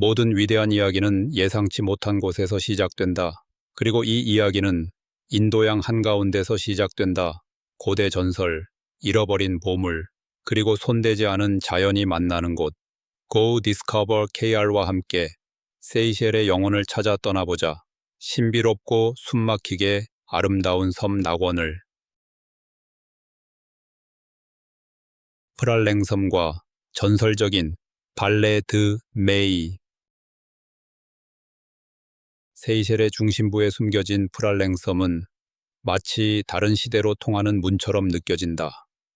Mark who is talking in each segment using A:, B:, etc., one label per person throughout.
A: 모든 위대한 이야기는 예상치 못한 곳에서 시작된다. 그리고 이 이야기는 인도양 한가운데서 시작된다. 고대 전설, 잃어버린 보물, 그리고 손대지 않은 자연이 만나는 곳. Go Discover KR와 함께 세이셸의 영혼을 찾아 떠나보자. 신비롭고 숨막히게 아름다운 섬 낙원을. 프랄랭섬과 전설적인 발레 드 메이 세이셸의 중심부에 숨겨진 프랄랭 섬은 마치 다른 시대로 통하는 문처럼 느껴진다.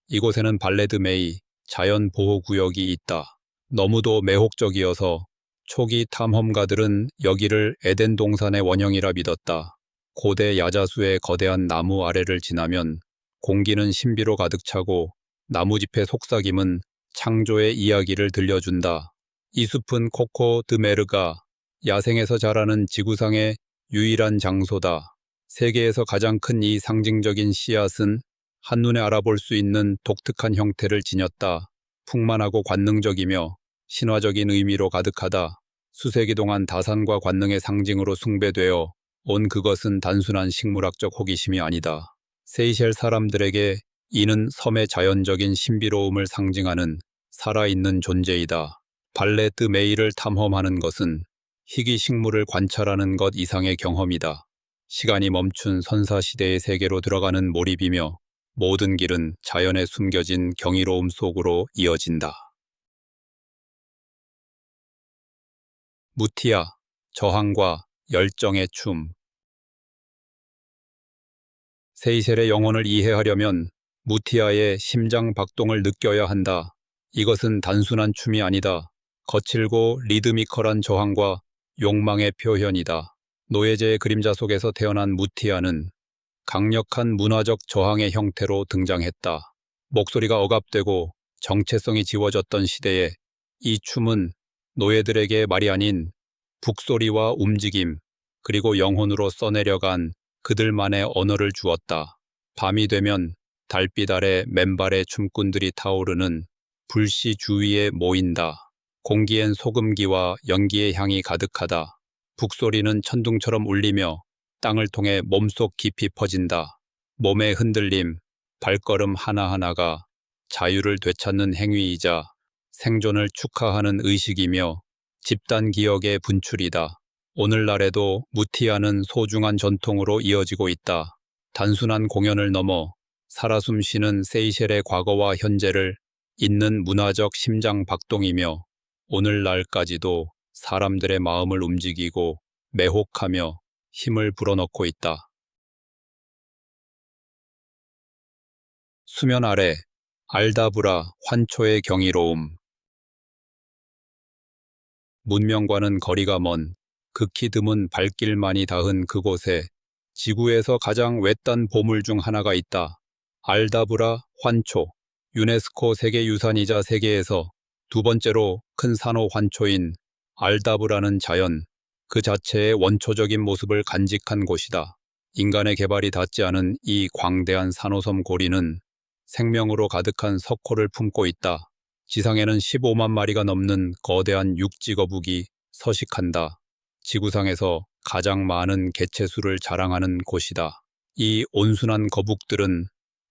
A: 이곳에는 발레 드 메이 자연 보호 구역이 있다. 너무도 매혹적이어서 초기 탐험가들은 여기를 에덴 동산의 원형이라 믿었다. 고대 야자수의 거대한 나무 아래를 지나면 공기는 신비로 가득 차고 나무잎의 속삭임은 창조의 이야기를 들려준다. 이 숲은 코코 드메르가 야생에서 자라는 지구상의 유일한 장소다. 세계에서 가장 큰 이 상징적인 씨앗은 한눈에 알아볼 수 있는 독특한 형태를 지녔다. 풍만하고 관능적이며 신화적인 의미로 가득하다. 수세기 동안 다산과 관능의 상징으로 숭배되어 온 그것은 단순한 식물학적 호기심이 아니다. 세이셸 사람들에게 이는 섬의 자연적인 신비로움을 상징하는 살아있는 존재이다. 발레트 메이를 탐험하는 것은 희귀 식물을 관찰하는 것 이상의 경험이다. 시간이 멈춘 선사시대의 세계로 들어가는 몰입이며 모든 길은 자연에 숨겨진 경이로움 속으로 이어진다. 무티아, 저항과 열정의 춤 세이셀의 영혼을 이해하려면 무티아의 심장 박동을 느껴야 한다. 이것은 단순한 춤이 아니다. 거칠고 리드미컬한 저항과 욕망의 표현이다. 노예제의 그림자 속에서 태어난 무티아는 강력한 문화적 저항의 형태로 등장했다. 목소리가 억압되고 정체성이 지워졌던 시대에 이 춤은 노예들에게 말이 아닌 북소리와 움직임, 그리고 영혼으로 써내려간 그들만의 언어를 주었다. 밤이 되면 달빛 아래 맨발의 춤꾼들이 타오르는 불씨 주위에 모인다. 공기엔 소금기와 연기의 향이 가득하다. 북소리는 천둥처럼 울리며 땅을 통해 몸속 깊이 퍼진다. 몸의 흔들림, 발걸음 하나하나가 자유를 되찾는 행위이자 생존을 축하하는 의식이며 집단 기억의 분출이다. 오늘날에도 무티아는 소중한 전통으로 이어지고 있다. 단순한 공연을 넘어 살아 숨쉬는 세이셸의 과거와 현재를 잇는 문화적 심장 박동이며 오늘날까지도 사람들의 마음을 움직이고 매혹하며 힘을 불어넣고 있다. 수면 아래 알다브라 환초의 경이로움 문명과는 거리가 먼 극히 드문 발길만이 닿은 그곳에 지구에서 가장 외딴 보물 중 하나가 있다. 알다브라 환초 유네스코 세계유산이자 세계에서 두 번째로 큰 산호 환초인 알다브라는 자연 그 자체의 원초적인 모습을 간직한 곳이다. 인간의 개발이 닿지 않은 이 광대한 산호섬 고리는 생명으로 가득한 석호를 품고 있다. 지상에는 15만 마리가 넘는 거대한 육지거북이 서식한다. 지구상에서 가장 많은 개체수를 자랑하는 곳이다. 이 온순한 거북들은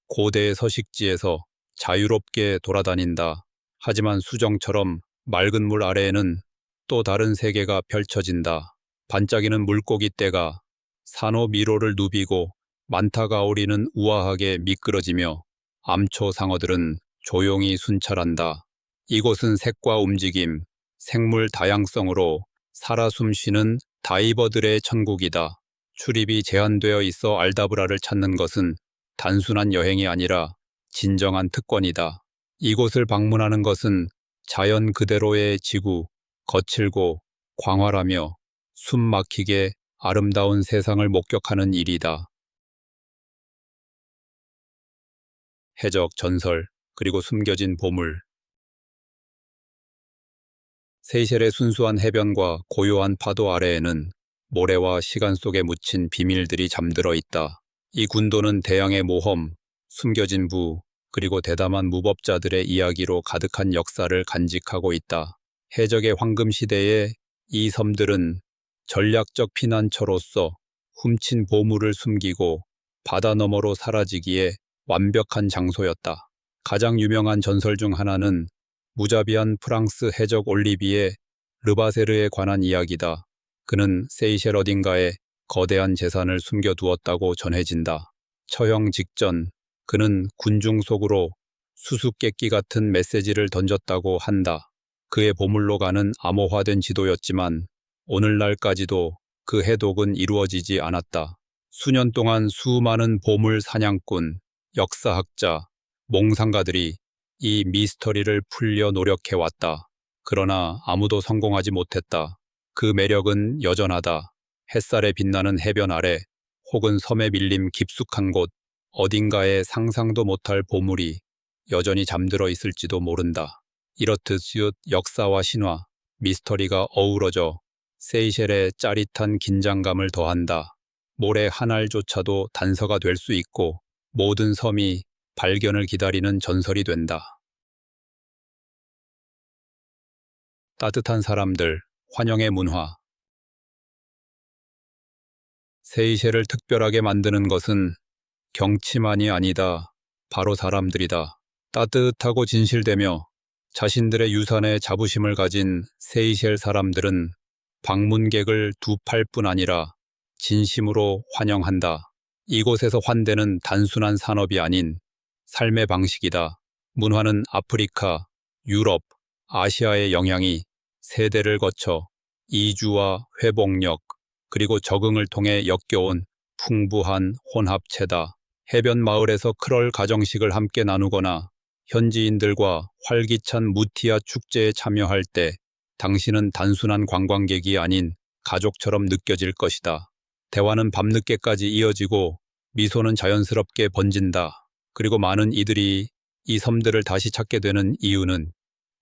A: 고대의 서식지에서 자유롭게 돌아다닌다. 하지만 수정처럼 맑은 물 아래에는 또 다른 세계가 펼쳐진다. 반짝이는 물고기 떼가 산호 미로를 누비고 만타가 오리는 우아하게 미끄러지며 암초 상어들은 조용히 순찰한다. 이곳은 색과 움직임, 생물 다양성으로 살아 숨쉬는 다이버들의 천국이다. 출입이 제한되어 있어 알다브라를 찾는 것은 단순한 여행이 아니라 진정한 특권이다. 이곳을 방문하는 것은 자연 그대로의 지구, 거칠고 광활하며 숨 막히게 아름다운 세상을 목격하는 일이다. 해적 전설 그리고 숨겨진 보물 세이셸의 순수한 해변과 고요한 파도 아래에는 모래와 시간 속에 묻힌 비밀들이 잠들어 있다. 이 군도는 대양의 모험, 숨겨진 부, 그리고 대담한 무법자들의 이야기로 가득한 역사를 간직하고 있다. 해적의 황금 시대에 이 섬들은 전략적 피난처로서 훔친 보물을 숨기고 바다 너머로 사라지기에 완벽한 장소였다. 가장 유명한 전설 중 하나는 무자비한 프랑스 해적 올리비에 르바세르에 관한 이야기다. 그는 세이셸 어딘가에 거대한 재산을 숨겨두었다고 전해진다. 처형 직전 그는 군중 속으로 수수께끼 같은 메시지를 던졌다고 한다. 그의 보물로 가는 암호화된 지도였지만 오늘날까지도 그 해독은 이루어지지 않았다. 수년 동안 수많은 보물 사냥꾼, 역사학자, 몽상가들이 이 미스터리를 풀려 노력해왔다. 그러나 아무도 성공하지 못했다. 그 매력은 여전하다. 햇살에 빛나는 해변 아래 혹은 섬에 밀림 깊숙한 곳 어딘가에 상상도 못할 보물이 여전히 잠들어 있을지도 모른다. 이렇듯 슛 역사와 신화, 미스터리가 어우러져 세이셸의 짜릿한 긴장감을 더한다. 모래 한 알조차도 단서가 될 수 있고 모든 섬이 발견을 기다리는 전설이 된다. 따뜻한 사람들, 환영의 문화. 세이셸을 특별하게 만드는 것은 경치만이 아니다. 바로 사람들이다. 따뜻하고 진실되며 자신들의 유산에 자부심을 가진 세이셸 사람들은 방문객을 두 팔뿐 아니라 진심으로 환영한다. 이곳에서 환대는 단순한 산업이 아닌 삶의 방식이다. 문화는 아프리카, 유럽, 아시아의 영향이 세대를 거쳐 이주와 회복력 그리고 적응을 통해 엮여온 풍부한 혼합체다. 해변 마을에서 크럴 가정식을 함께 나누거나 현지인들과 활기찬 무티아 축제에 참여할 때 당신은 단순한 관광객이 아닌 가족처럼 느껴질 것이다. 대화는 밤늦게까지 이어지고 미소는 자연스럽게 번진다. 그리고 많은 이들이 이 섬들을 다시 찾게 되는 이유는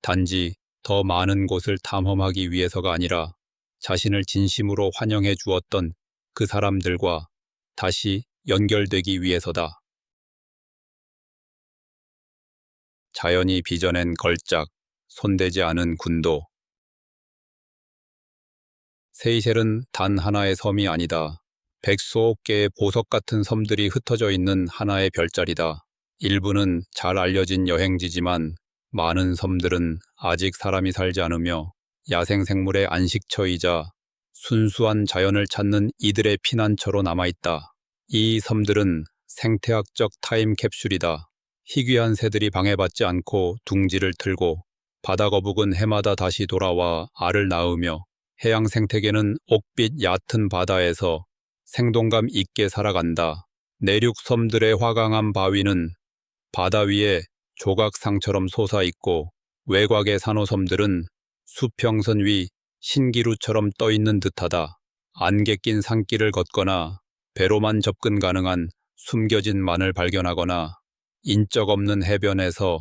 A: 단지 더 많은 곳을 탐험하기 위해서가 아니라 자신을 진심으로 환영해 주었던 그 사람들과 다시 연결되기 위해서다. 자연이 빚어낸 걸작, 손대지 않은 군도. 세이셸은 단 하나의 섬이 아니다. 백수억 개의 보석 같은 섬들이 흩어져 있는 하나의 별자리다. 일부는 잘 알려진 여행지지만 많은 섬들은 아직 사람이 살지 않으며 야생 생물의 안식처이자 순수한 자연을 찾는 이들의 피난처로 남아있다. 이 섬들은 생태학적 타임캡슐이다. 희귀한 새들이 방해받지 않고 둥지를 틀고 바다 거북은 해마다 다시 돌아와 알을 낳으며 해양 생태계는 옥빛 얕은 바다에서 생동감 있게 살아간다. 내륙 섬들의 화강한 바위는 바다 위에 조각상처럼 솟아있고 외곽의 산호섬들은 수평선 위 신기루처럼 떠있는 듯하다. 안개 낀 산길을 걷거나 배로만 접근 가능한 숨겨진 만을 발견하거나 인적 없는 해변에서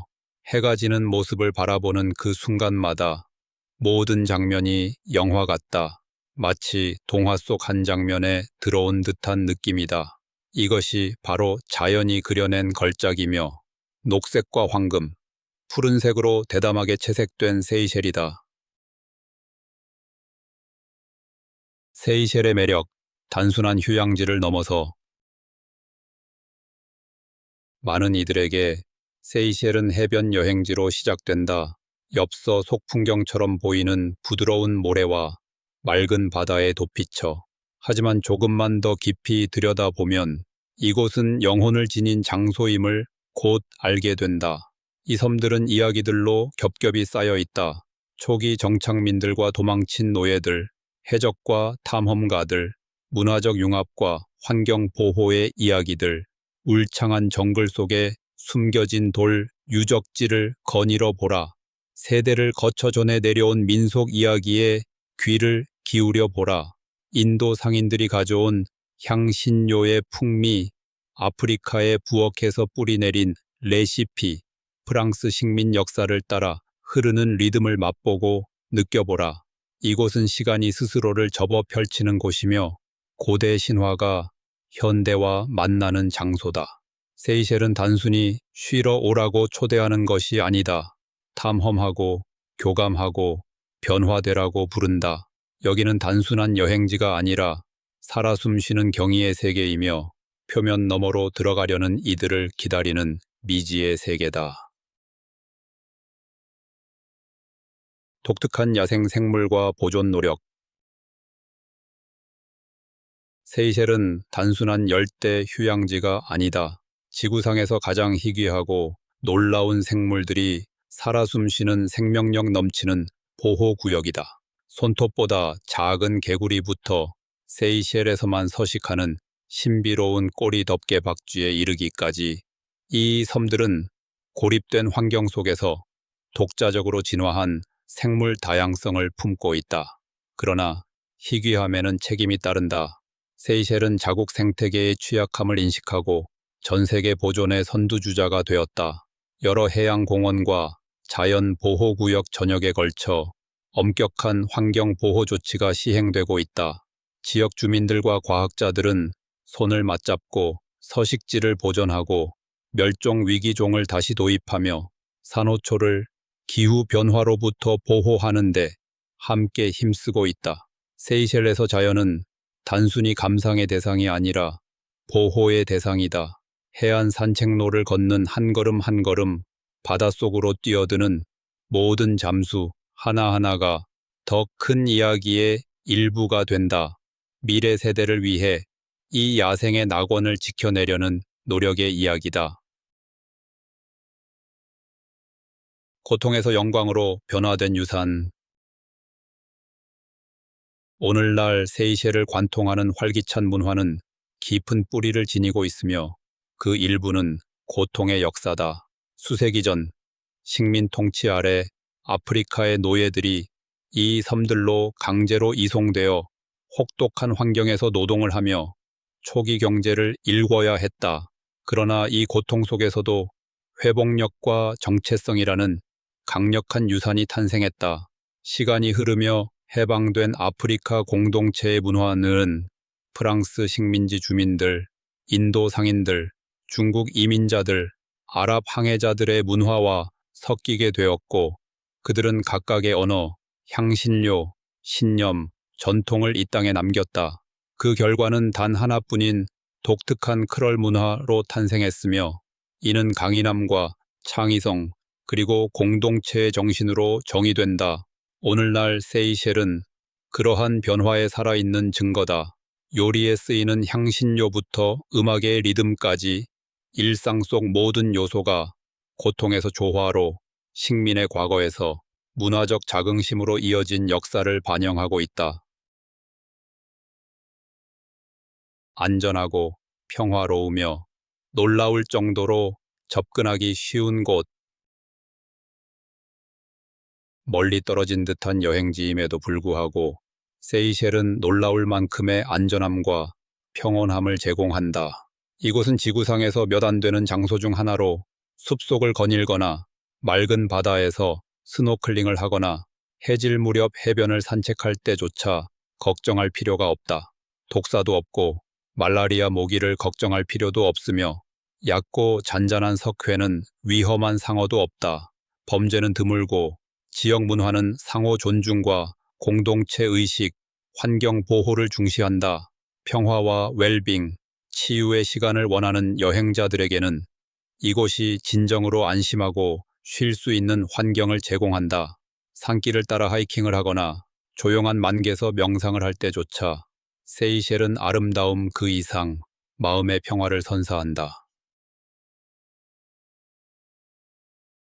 A: 해가 지는 모습을 바라보는 그 순간마다 모든 장면이 영화 같다. 마치 동화 속 한 장면에 들어온 듯한 느낌이다. 이것이 바로 자연이 그려낸 걸작이며 녹색과 황금, 푸른색으로 대담하게 채색된 세이셸이다. 세이셸의 매력, 단순한 휴양지를 넘어서 많은 이들에게 세이셸은 해변 여행지로 시작된다. 엽서 속풍경처럼 보이는 부드러운 모래와 맑은 바다에 도피쳐. 하지만 조금만 더 깊이 들여다보면 이곳은 영혼을 지닌 장소임을 곧 알게 된다. 이 섬들은 이야기들로 겹겹이 쌓여 있다. 초기 정착민들과 도망친 노예들, 해적과 탐험가들, 문화적 융합과 환경 보호의 이야기들, 울창한 정글 속에 숨겨진 돌 유적지를 거닐어 보라. 세대를 거쳐 전해 내려온 민속 이야기에 귀를 기울여 보라. 인도 상인들이 가져온 향신료의 풍미, 아프리카에 부엌에서 뿌리내린 레시피, 프랑스 식민 역사를 따라 흐르는 리듬을 맛보고 느껴보라. 이곳은 시간이 스스로를 접어 펼치는 곳이며 고대 신화가 현대와 만나는 장소다. 세이셸은 단순히 쉬러 오라고 초대하는 것이 아니다. 탐험하고 교감하고 변화되라고 부른다. 여기는 단순한 여행지가 아니라 살아 숨쉬는 경이의 세계이며 표면 너머로 들어가려는 이들을 기다리는 미지의 세계다. 독특한 야생 생물과 보존 노력 세이셸은 단순한 열대 휴양지가 아니다. 지구상에서 가장 희귀하고 놀라운 생물들이 살아 숨쉬는 생명력 넘치는 보호구역이다. 손톱보다 작은 개구리부터 세이셸에서만 서식하는 신비로운 꼬리 덮개 박쥐에 이르기까지 이 섬들은 고립된 환경 속에서 독자적으로 진화한 생물 다양성을 품고 있다. 그러나 희귀함에는 책임이 따른다. 세이셸은 자국 생태계의 취약함을 인식하고 전 세계 보존의 선두주자가 되었다. 여러 해양 공원과 자연 보호구역 전역에 걸쳐 엄격한 환경 보호 조치가 시행되고 있다. 지역 주민들과 과학자들은 손을 맞잡고 서식지를 보존하고 멸종 위기종을 다시 도입하며 산호초를 기후 변화로부터 보호하는 데 함께 힘쓰고 있다. 세이셸에서 자연은 단순히 감상의 대상이 아니라 보호의 대상이다. 해안 산책로를 걷는 한 걸음 한 걸음 바닷속으로 뛰어드는 모든 잠수 하나하나가 더 큰 이야기의 일부가 된다. 미래 세대를 위해 이 야생의 낙원을 지켜내려는 노력의 이야기다. 고통에서 영광으로 변화된 유산. 오늘날 세이셸을 관통하는 활기찬 문화는 깊은 뿌리를 지니고 있으며 그 일부는 고통의 역사다. 수세기 전 식민 통치 아래 아프리카의 노예들이 이 섬들로 강제로 이송되어 혹독한 환경에서 노동을 하며 초기 경제를 일궈야 했다. 그러나 이 고통 속에서도 회복력과 정체성이라는 강력한 유산이 탄생했다. 시간이 흐르며 해방된 아프리카 공동체의 문화는 프랑스 식민지 주민들, 인도 상인들, 중국 이민자들, 아랍 항해자들의 문화와 섞이게 되었고 그들은 각각의 언어, 향신료, 신념, 전통을 이 땅에 남겼다. 그 결과는 단 하나뿐인 독특한 크럴 문화로 탄생했으며 이는 강인함과 창의성 그리고 공동체의 정신으로 정의된다. 오늘날 세이셸은 그러한 변화에 살아있는 증거다. 요리에 쓰이는 향신료부터 음악의 리듬까지 일상 속 모든 요소가 고통에서 조화로 식민의 과거에서 문화적 자긍심으로 이어진 역사를 반영하고 있다. 안전하고 평화로우며 놀라울 정도로 접근하기 쉬운 곳. 멀리 떨어진 듯한 여행지임에도 불구하고 세이셸은 놀라울 만큼의 안전함과 평온함을 제공한다. 이곳은 지구상에서 몇 안 되는 장소 중 하나로 숲속을 거닐거나 맑은 바다에서 스노클링을 하거나 해질 무렵 해변을 산책할 때조차 걱정할 필요가 없다. 독사도 없고 말라리아 모기를 걱정할 필요도 없으며 얕고 잔잔한 석회는 위험한 상어도 없다. 범죄는 드물고 지역 문화는 상호 존중과 공동체 의식, 환경 보호를 중시한다. 평화와 웰빙, 치유의 시간을 원하는 여행자들에게는 이곳이 진정으로 안심하고 쉴 수 있는 환경을 제공한다. 산길을 따라 하이킹을 하거나 조용한 만개서 명상을 할 때조차 세이셸은 아름다움 그 이상 마음의 평화를 선사한다.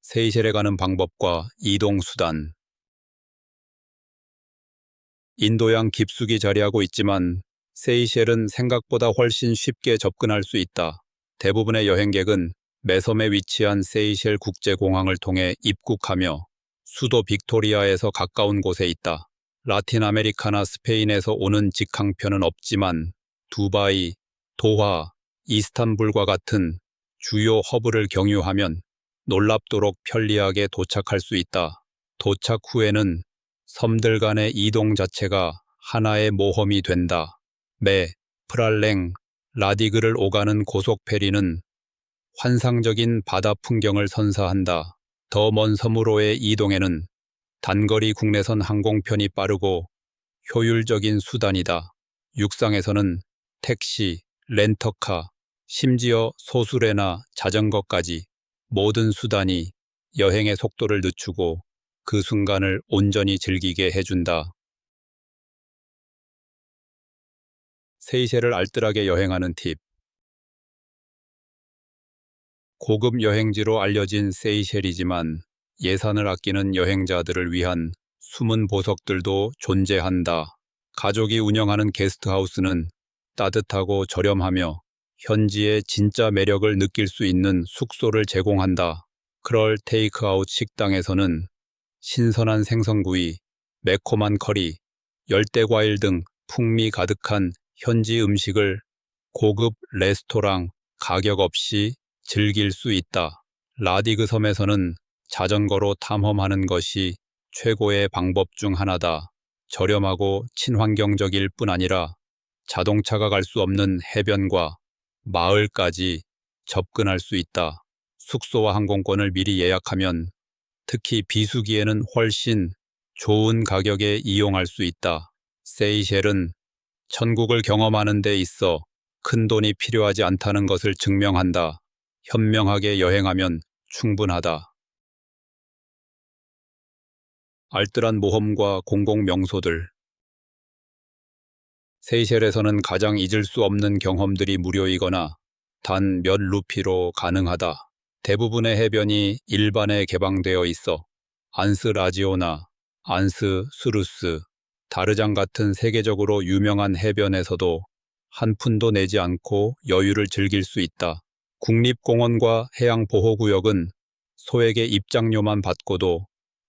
A: 세이셸에 가는 방법과 이동 수단 인도양 깊숙이 자리하고 있지만 세이셸은 생각보다 훨씬 쉽게 접근할 수 있다. 대부분의 여행객은 매섬에 위치한 세이셸 국제공항을 통해 입국하며 수도 빅토리아에서 가까운 곳에 있다. 라틴 아메리카나 스페인에서 오는 직항편은 없지만 두바이, 도하, 이스탄불과 같은 주요 허브를 경유하면 놀랍도록 편리하게 도착할 수 있다. 도착 후에는 섬들 간의 이동 자체가 하나의 모험이 된다. 매, 프랄랭, 라디그를 오가는 고속 페리는 환상적인 바다 풍경을 선사한다. 더 먼 섬으로의 이동에는 단거리 국내선 항공편이 빠르고 효율적인 수단이다. 육상에서는 택시, 렌터카, 심지어 소수레나 자전거까지 모든 수단이 여행의 속도를 늦추고 그 순간을 온전히 즐기게 해준다. 세이셸을 알뜰하게 여행하는 팁. 고급 여행지로 알려진 세이셸이지만 예산을 아끼는 여행자들을 위한 숨은 보석들도 존재한다. 가족이 운영하는 게스트하우스는 따뜻하고 저렴하며 현지의 진짜 매력을 느낄 수 있는 숙소를 제공한다. 그럴 테이크아웃 식당에서는 신선한 생선구이, 매콤한 커리, 열대과일 등 풍미 가득한 현지 음식을 고급 레스토랑 가격 없이 즐길 수 있다. 라디그 섬에서는 자전거로 탐험하는 것이 최고의 방법 중 하나다. 저렴하고 친환경적일 뿐 아니라 자동차가 갈 수 없는 해변과 마을까지 접근할 수 있다. 숙소와 항공권을 미리 예약하면 특히 비수기에는 훨씬 좋은 가격에 이용할 수 있다. 세이셸은 천국을 경험하는 데 있어 큰 돈이 필요하지 않다는 것을 증명한다. 현명하게 여행하면 충분하다. 알뜰한 모험과 공공 명소들 세이셸에서는 가장 잊을 수 없는 경험들이 무료이거나 단 몇 루피로 가능하다. 대부분의 해변이 일반에 개방되어 있어 안스 라지오나 안스 수루스, 다르장 같은 세계적으로 유명한 해변에서도 한 푼도 내지 않고 여유를 즐길 수 있다. 국립공원과 해양보호구역은 소에게 입장료만 받고도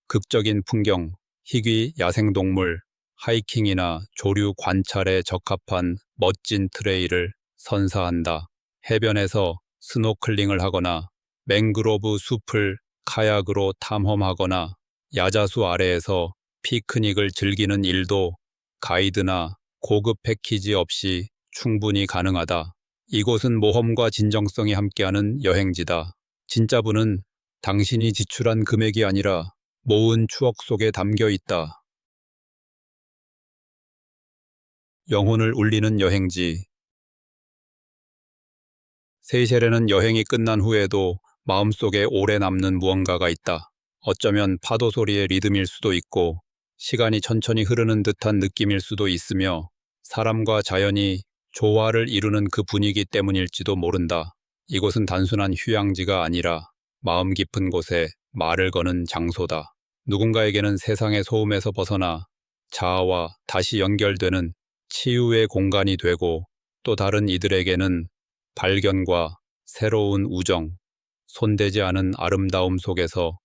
A: 극적인 풍경, 희귀 야생동물, 하이킹이나 조류 관찰에 적합한 멋진 트레일을 선사한다. 해변에서 스노클링을 하거나 맹그로브 숲을 카약으로 탐험하거나 야자수 아래에서 피크닉을 즐기는 일도 가이드나 고급 패키지 없이 충분히 가능하다. 이곳은 모험과 진정성이 함께하는 여행지다. 진짜 분은 당신이 지출한 금액이 아니라 모은 추억 속에 담겨 있다. 영혼을 울리는 여행지 세이셸에는 여행이 끝난 후에도 마음속에 오래 남는 무언가가 있다. 어쩌면 파도 소리의 리듬일 수도 있고 시간이 천천히 흐르는 듯한 느낌일 수도 있으며 사람과 자연이 조화를 이루는 그 분위기 때문일지도 모른다. 이곳은 단순한 휴양지가 아니라 마음 깊은 곳에 말을 거는 장소다. 누군가에게는 세상의 소음에서 벗어나 자아와 다시 연결되는 치유의 공간이 되고 또 다른 이들에게는 발견과 새로운 우정, 손대지 않은 아름다움 속에서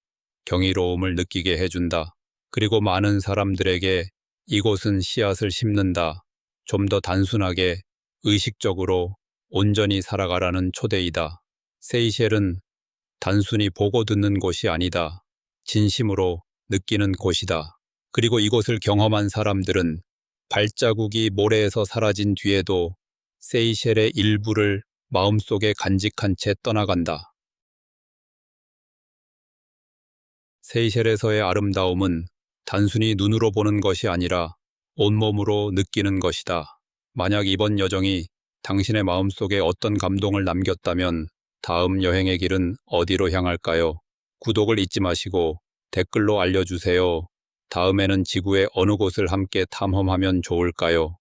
A: 경이로움을 느끼게 해준다. 그리고 많은 사람들에게 이곳은 씨앗을 심는다. 좀 더 단순하게 의식적으로 온전히 살아가라는 초대이다. 세이셸은 단순히 보고 듣는 곳이 아니다. 진심으로 느끼는 곳이다. 그리고 이곳을 경험한 사람들은 발자국이 모래에서 사라진 뒤에도 세이셸의 일부를 마음속에 간직한 채 떠나간다. 세이셸에서의 아름다움은 단순히 눈으로 보는 것이 아니라 온몸으로 느끼는 것이다. 만약 이번 여정이 당신의 마음속에 어떤 감동을 남겼다면 다음 여행의 길은 어디로 향할까요? 구독을 잊지 마시고 댓글로 알려주세요. 다음에는 지구의 어느 곳을 함께 탐험하면 좋을까요?